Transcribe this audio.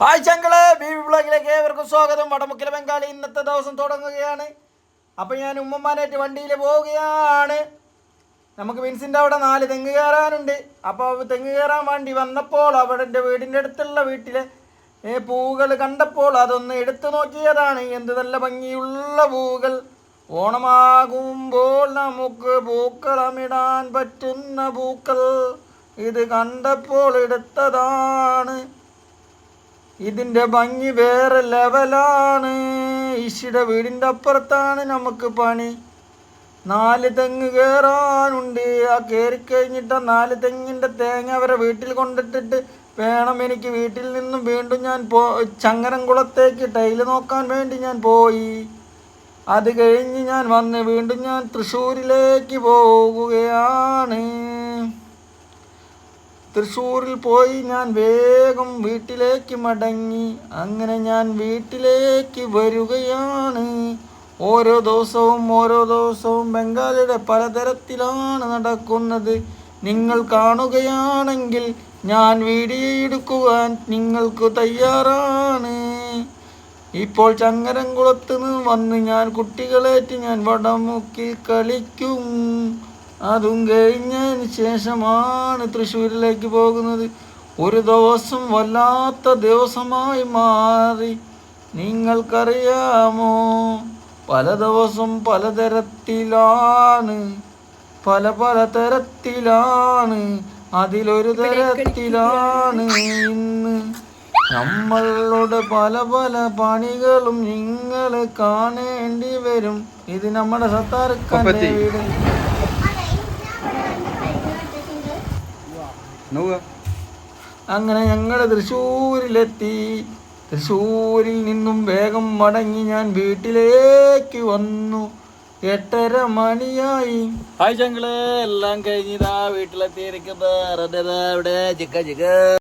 Hi ചങ്കൾ B B ബ്ലോഗിലേക്ക് ഏവർക്കും സ്വാഗതം. വടമുക്കിലെ ബംഗാളി ഇന്നത്തെ ദിവസം തുടങ്ങുകയാണ്. അപ്പം ഞാൻ ഉമ്മമാനായിട്ട് വണ്ടിയിൽ പോവുകയാണ്. നമുക്ക് വിൻസിന്റെ അവിടെ നാല് തെങ്ങ് കയറാനുണ്ട്. അപ്പോൾ തെങ്ങ് കയറാൻ വേണ്ടി വന്നപ്പോൾ അവിടെ എന്റെ വീടിന്റെ അടുത്തുള്ള വീട്ടിലെ പൂവുകൾ കണ്ടപ്പോൾ അതൊന്ന് എടുത്തു നോക്കിയതാണ്. എന്ത് നല്ല ഭംഗിയുള്ള പൂവുകൾ. ഓണമാകുമ്പോൾ നമുക്ക് പൂക്കളമിടാൻ പറ്റുന്ന പൂക്കൾ ഇത് കണ്ടപ്പോൾ എടുത്തതാണ്. ഇതിന്റെ ഭംഗി വേറെ ലെവലാണ്. ഈശിയുടെ വീടിന്റെ അപ്പുറത്താണ് നമുക്ക് പണി. നാല് തെങ്ങ് കയറാനുണ്ട് ആ കയറി കഴിഞ്ഞിട്ട് ആ നാല് തെങ്ങിന്റെ തേങ്ങ അവരെ വീട്ടിൽ കൊണ്ടിട്ടിട്ട് വേണം എനിക്ക് വീട്ടിൽ നിന്നും വീണ്ടും ഞാൻ പോ ചങ്ങരംകുളത്തേക്ക് ടൈൽ നോക്കാൻ വേണ്ടി ഞാൻ പോയി. അത് കഴിഞ്ഞ് ഞാൻ വന്ന് വീണ്ടും ഞാൻ തൃശ്ശൂരിലേക്ക് പോകുകയാണ്. തൃശ്ശൂരിൽ പോയി ഞാൻ വേഗം വീട്ടിലേക്ക് മടങ്ങി. അങ്ങനെ ഞാൻ വീട്ടിലേക്ക് വരികയാണ്. ഓരോ ദിവസവും ഓരോ ദിവസവും ബംഗാളിയുടെ പലതരത്തിലാണ് നടക്കുന്നത്. നിങ്ങൾ കാണുകയാണെങ്കിൽ ഞാൻ വീഡിയോ എടുക്കുവാൻ നിങ്ങൾക്ക് തയ്യാറാണ്. ഇപ്പോൾ ചങ്ങരംകുളത്ത് നിന്ന് വന്ന് ഞാൻ കുട്ടികളേറ്റ് ഞാൻ വടമുക്കിൽ കളിക്കും. അതും കഴിഞ്ഞതിന് ശേഷമാണ് തൃശ്ശൂരിലേക്ക് പോകുന്നത്. ഒരു ദിവസം വല്ലാത്ത ദിവസമായി മാറി. നിങ്ങൾക്കറിയാമോ? പല ദിവസം പലതരത്തിലാണ് പല പല തരത്തിലാണ്. അതിലൊരു തരത്തിലാണ് ഇന്ന്. നമ്മളുടെ പല പല പണികളും നിങ്ങൾ കാണേണ്ടി വരും. ഇത് നമ്മുടെ സത്താർക്കാൻ വീട്. അങ്ങനെ ഞങ്ങൾ തൃശ്ശൂരിലെത്തി. തൃശ്ശൂരിൽ നിന്നും വേഗം മടങ്ങി ഞാൻ വീട്ടിലേക്ക് വന്നു. എട്ടര മണിയായി. ഹായ് എല്ലാം കഴിഞ്ഞിതാ വീട്ടിലെത്തിയിരിക്കുന്നത് ചിക്ക ചിക്ക.